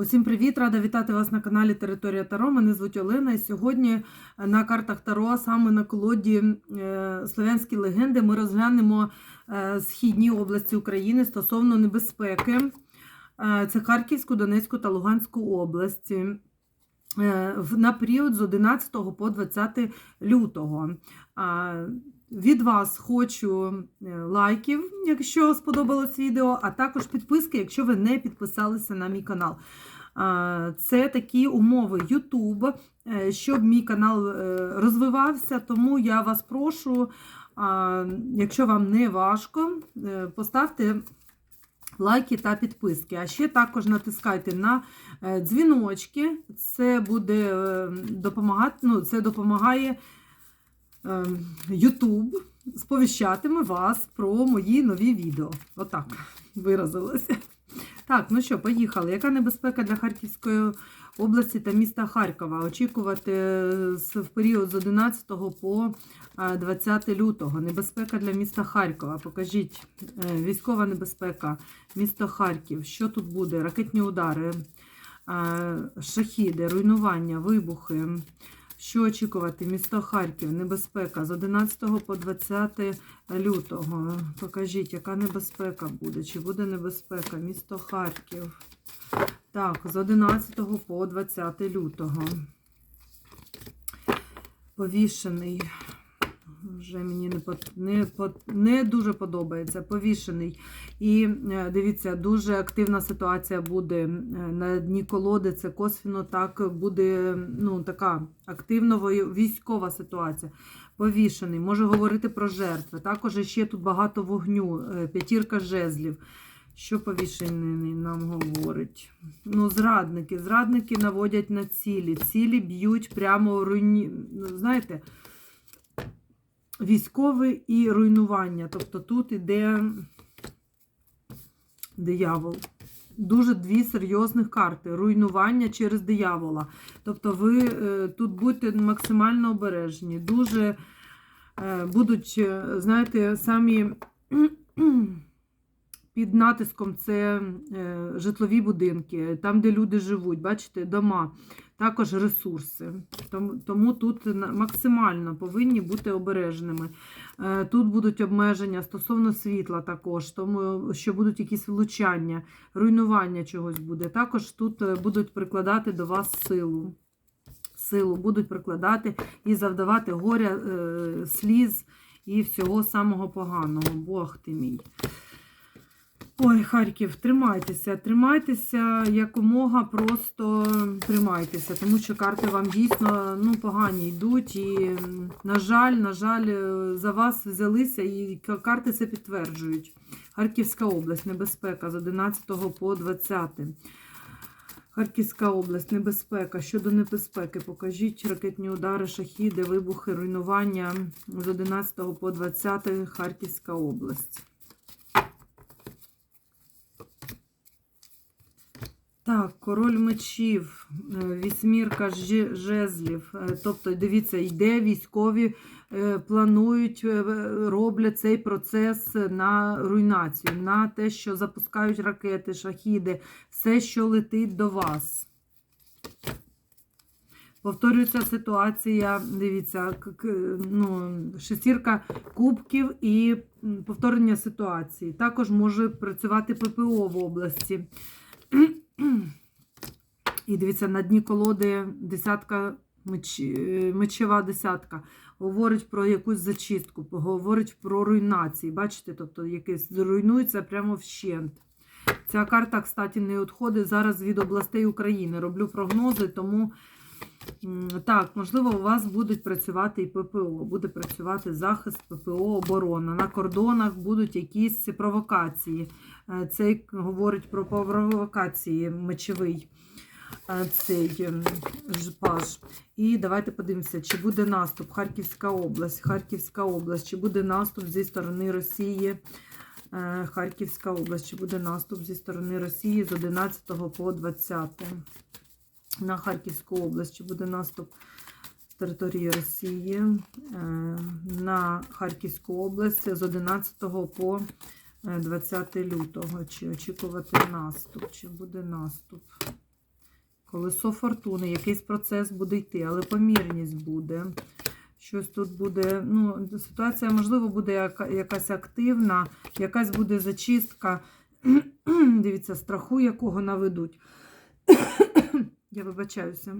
Усім привіт! Рада вітати вас на каналі Територія Таро. Мене звуть Олена. І сьогодні на картах Таро, саме на колоді е, Слов'янські легенди, ми розглянемо е, східні області України стосовно небезпеки. Е, Це Харківську, Донецьку та Луганську області. Е, На період з 11 по 20 лютого. Від вас хочу е, лайків, якщо сподобалось відео, а також підписки, якщо ви не підписалися на мій канал. Це такі умови YouTube, е, щоб мій канал е, розвивався. Тому я вас прошу, якщо вам не важко, поставте лайки та підписки. А ще також натискайте на дзвіночки. Це буде допомагати, ну, це допомагає YouTube сповіщатиме вас про мої нові відео. Отак виразилася. Так, ну що, поїхали. Яка небезпека для Харківської області та міста Харкова? Очікувати в період з 11 по е, 20 лютого. Небезпека для міста Харкова. Покажіть е, військова небезпека, місто Харків. Що тут буде? Ракетні удари, е, шахіди, руйнування, вибухи. Що очікувати? Місто Харків, небезпека з 11 по 20 лютого. Покажіть, яка небезпека буде? Чи буде небезпека? Місто Харків. Так, з 11 по 20 лютого. Повішений. Вже мені не, не, не дуже подобається. Повішений. І е, дивіться, дуже активна ситуація буде е, на дні колоди. Це косвіно так буде ну, така активно військова ситуація. Повішений, може говорити про жертви. Також ще тут багато вогню, е, п'ятірка жезлів. Що повішений нам говорить? Ну, зрадники. Зрадники наводять на цілі. Цілі б'ють прямо руйні. Ну, знаєте, військове і руйнування. Тобто тут іде диявол. Дуже дві серйозних карти. Руйнування через диявола. Тобто ви е, тут будьте максимально обережні. Дуже е, будуть, е, знаєте, самі під натиском це е, житлові будинки, там, де люди живуть, бачите, дома, також ресурси. Тому, тут максимально повинні бути обережними. Е, Тут будуть обмеження стосовно світла також, тому що будуть якісь влучання, руйнування чогось буде. Також тут е, будуть прикладати до вас силу. Силу будуть прикладати і завдавати горя, сліз і всього самого поганого. Бог ти мій. Ой, Харків, тримайтеся, тримайтеся якомога просто тримайтеся, тому що карти вам дійсно ну, погані йдуть. І, на жаль, на жаль, е, за вас взялися, і карти це підтверджують. Харківська область, небезпека з 11 по 20. Харківська область, небезпека. Щодо небезпеки, покажіть ракетні удари, шахіди, вибухи, руйнування з 11 по 20 Харківська область. Так, король мечів, е, вісьмірка жезлів. Е, Тобто, дивіться, йде військові, е, планують, роблять цей процес на руйнацію, на те, що запускають ракети, шахіди, все, що летить до вас. Повторюється ситуація, дивіться, ну, шестірка кубків і повторення ситуації. Також може працювати ППО в області. І дивіться, на дні колоди десятка меч, е, мечева десятка. Говорить про якусь зачистку, говорить про руйнації. Бачите, тобто якесь зруйнується прямо вщент. Ця карта, кстати, не відходить зараз від областей України. Роблю прогнози, тому так, можливо, у вас будуть працювати і ППО, буде працювати захист, ППО, оборона. На кордонах будуть якісь провокації. Е, Це говорить про провокації мечовий е, цей ем, паж. І давайте подивимося, чи буде наступ Харківська область, Харківська область, чи буде наступ зі сторони Росії. Е, Харківська область, чи буде наступ зі сторони Росії з 11 по 20 на Харківську область, чи буде наступ території Росії е, на Харківську область з 11 по е, 20 лютого. Чи очікувати наступ? Чи буде наступ? Колесо фортуни, якийсь процес буде йти, але помірність буде. Щось тут буде. Ну, ситуація, можливо, буде яка- якась активна, якась буде зачистка. Дивіться, страху, якого наведуть. Я вибачаюся.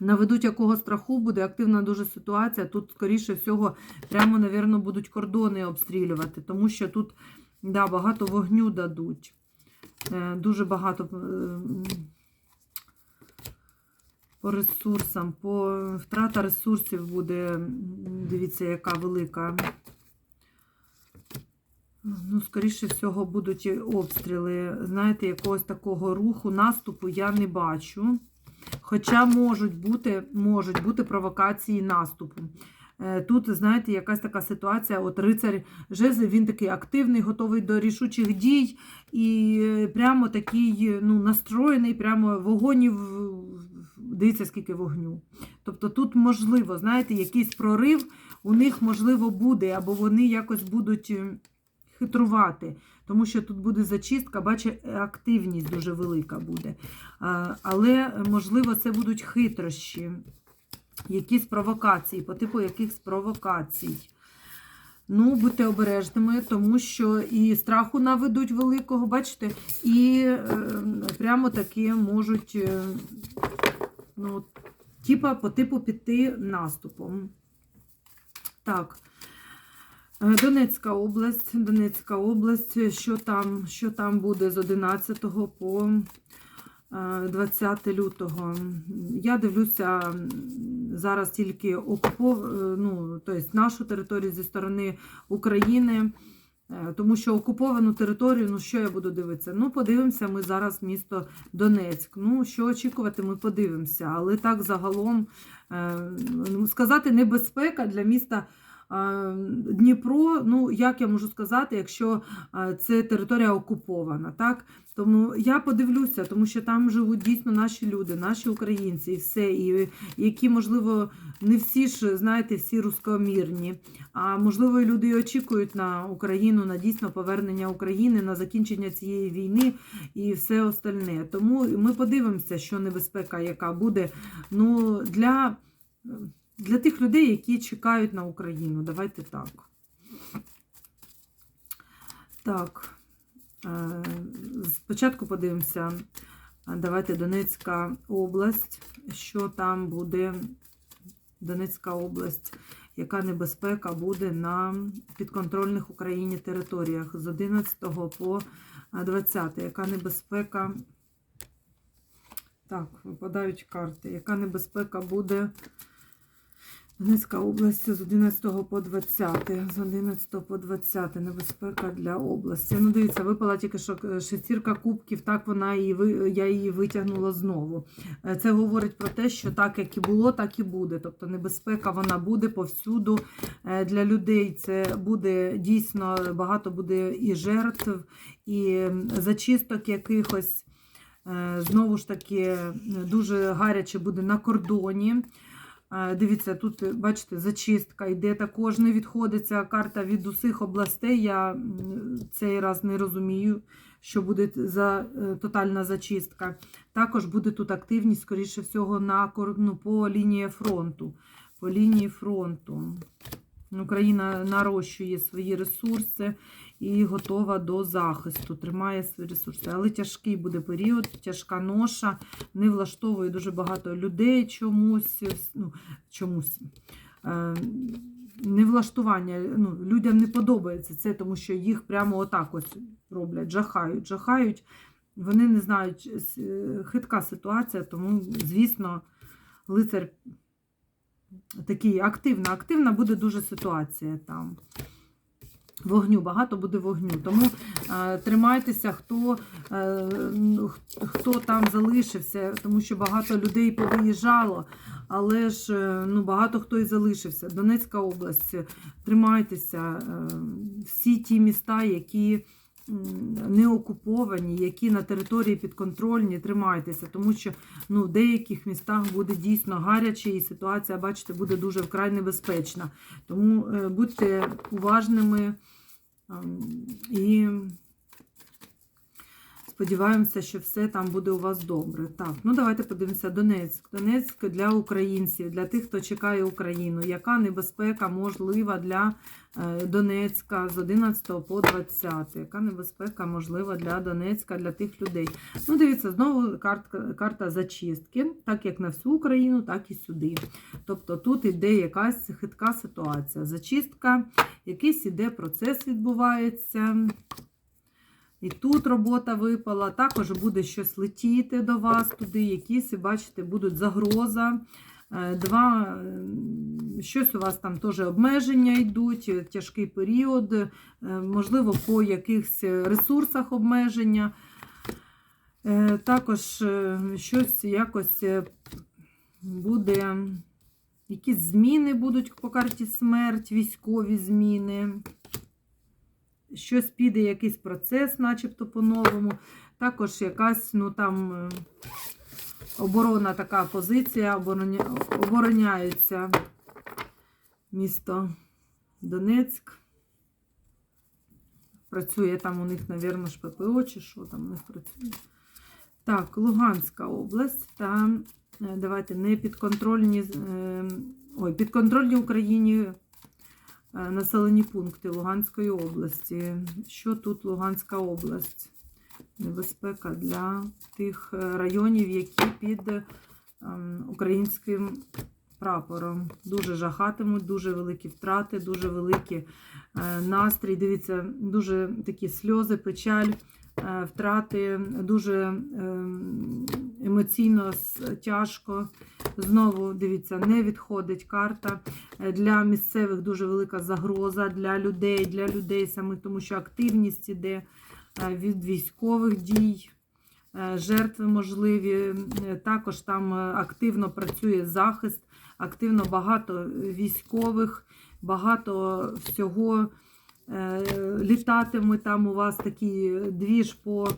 Наведуть якого страху буде активна дуже ситуація. Тут, скоріше всього, прямо, навірно, будуть кордони обстрілювати, тому що тут да, багато вогню дадуть. Е, Дуже багато е, по ресурсам, по втрата ресурсів буде, дивіться, яка велика. Ну, скоріше всього, будуть обстріли. Знаєте, якогось такого руху, наступу я не бачу. Хоча можуть бути, можуть бути провокації наступу. Е, Тут, знаєте, якась така ситуація, от рицар Жезлів, він такий активний, готовий до рішучих дій, і прямо такий ну, настроєний, прямо вогонів, дивіться, скільки вогню. Тобто тут можливо, знаєте, якийсь прорив у них можливо буде, або вони якось будуть хитрувати. Тому що тут буде зачистка, бачите, активність дуже велика буде. Але, можливо, це будуть хитрощі, якісь провокації, по типу якихось провокацій. Ну, будьте обережними, тому що і страху наведуть великого, бачите, і е, прямо таки можуть, е, ну, типа, по типу піти наступом. Так. Е, Донецька область, Донецька область, що там, що там буде з 11 по е, 20 лютого. Я дивлюся зараз тільки окупов... е, ну, тобто нашу територію зі сторони України, е, тому що окуповану територію, ну що я буду дивитися? Ну, подивимося, ми зараз місто Донецьк. Ну, що очікувати, ми подивимося. Але так загалом е, ну, сказати небезпека для міста. Дніпро, ну як я можу сказати, якщо це територія окупована, так? Тому я подивлюся, тому що там живуть дійсно наші люди, наші українці, і все, і які, можливо, не всі ж, знаєте, всі рускомірні. А можливо, і люди і очікують на Україну, на дійсно повернення України, на закінчення цієї війни і все остальне. Тому ми подивимося, що небезпека, яка буде. Ну, для. Для тих людей, які чекають на Україну. Давайте так. Так. е, Спочатку подивимося. Давайте Донецька область. Що там буде? Донецька область. Яка небезпека буде на підконтрольних Україні територіях з 11 по 20. Яка небезпека? Так, випадають карти. Яка небезпека буде? Донецька область з 11 по 20. З 11 по 20. Небезпека для області. Ну, дивіться, випала тільки що е, шестірка кубків, так вона і я її витягнула знову. Е, Це говорить про те, що так, як і було, так і буде. Тобто небезпека вона буде повсюду Е, для людей. Це буде дійсно багато буде і жертв, і зачисток якихось. Знову ж таки, дуже гаряче буде на кордоні. Дивіться, тут, бачите, зачистка йде також, не відходиться карта від усіх областей. Я цей раз не розумію, що буде за е, тотальна зачистка. Також буде тут активність, скоріше всього, на, ну, по лінії фронту. По лінії фронту. Україна нарощує свої ресурси і готова до захисту, тримає свої ресурси. Але тяжкий буде період, тяжка ноша, не влаштовує дуже багато людей чомусь. Ну, чомусь. Е, Невлаштування, ну, людям не подобається це, тому що їх прямо отак ось роблять, жахають, жахають. Вони не знають, е, хитка ситуація, тому, звісно, лицар такий активна, активна буде дуже ситуація там. Вогню, багато буде вогню. Тому е, тримайтеся, хто, е, хто там залишився, тому що багато людей повиїжджало, але ж е, ну, багато хто і залишився. Донецька область, тримайтеся, е, всі ті міста, які не окуповані, які на території підконтрольні, тримайтеся, тому що ну, в деяких містах буде дійсно гаряче, і ситуація, бачите, буде дуже вкрай небезпечна. Тому е, будьте уважними і Сподіваємося, що все там буде у вас добре. Так, ну давайте подивимося. Донецьк. Донецьк для українців, для тих, хто чекає Україну. Яка небезпека можлива для е, Донецька з 11 по 20? Яка небезпека можлива для Донецька, для тих людей? Ну, дивіться, знову картка, карта зачистки, так як на всю Україну, так і сюди. Тобто тут іде якась хитка ситуація. Зачистка, якийсь іде процес відбувається. І тут робота випала, також буде щось летіти до вас туди, якісь, бачите, будуть загроза. Е, Два, щось у вас там теж обмеження йдуть, е, тяжкий період, е, можливо, по якихось ресурсах обмеження. Також щось якось буде, якісь зміни будуть по карті смерть, військові зміни щось піде, якийсь процес, начебто по-новому. Також якась, ну там е, оборона така позиція, обороня... обороняється місто Донецьк. Працює там у них, мабуть, ж ППО, чи що там у них працює. Так, Луганська область. Та е, давайте не підконтрольні, е, ой, підконтрольні Україні населені пункти Луганської області. Що тут Луганська область? Небезпека для тих е, районів, які під ем, українським прапором. Дуже жахатимуть, дуже великі втрати, дуже великий е, настрій. Дивіться, дуже такі сльози, печаль, е, втрати, дуже ем, емоційно тяжко. Знову дивіться, не відходить карта. Е, Для місцевих дуже велика загроза, для людей, для людей саме тому, що активність іде е, від військових дій. е, Жертви можливі, Е, також там е, активно працює захист, активно багато військових, багато всього е, літатиме там у вас такий двіж по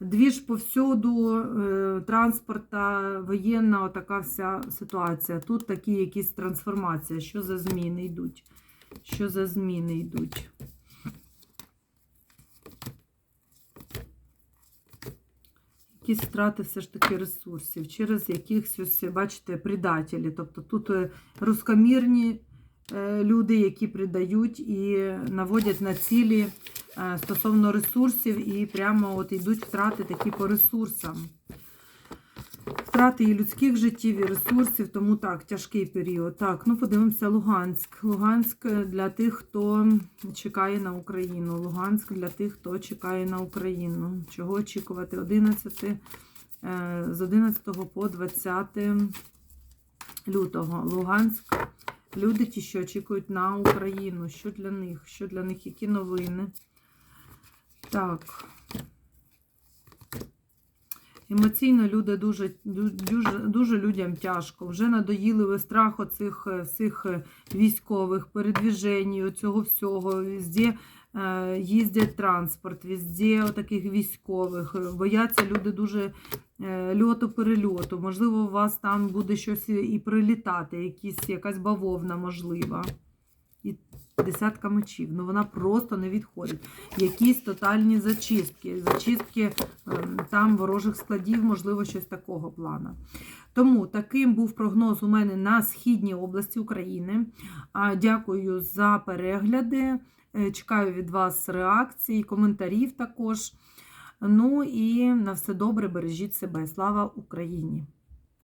двіж повсюду, е, транспорта, воєнна, отака вся ситуація. Тут такі якісь трансформації. Що за зміни йдуть? Що за зміни йдуть? Якісь втрати все ж таки ресурсів через якихось, бачите, предателі. Тобто тут е, рускомірні люди, які придають і наводять на цілі е, стосовно ресурсів, і прямо от йдуть втрати такі по ресурсам. Втрати і людських життів, і ресурсів, тому так, тяжкий період. Так, ну подивимося, Луганськ. Луганськ для тих, хто чекає на Україну. Луганськ для тих, хто чекає на Україну. Чого очікувати? 11, е, з 11 по 20 лютого. Луганськ. Люди ті, що очікують на Україну. Що для них? Що для них? Які новини? Так. Емоційно люди дуже, дуже, дуже людям тяжко. Вже надоїли ви страх оцих цих всіх е, військових, передвіжень, оцього всього. Везде е, їздять транспорт, везде таких військових. Е, Бояться люди дуже е, льоту перельоту. Можливо, у вас там буде щось і- прилітати, якісь, якась бавовна можлива. І десятка мечів. Ну вона просто не відходить. Якісь тотальні зачистки. Зачистки ем, там ворожих складів, можливо, щось такого плану. Тому таким був прогноз у мене на східній області України. Дякую за перегляди. Е, Чекаю від вас реакцій, коментарів також. Ну і на все добре, бережіть себе. Слава Україні!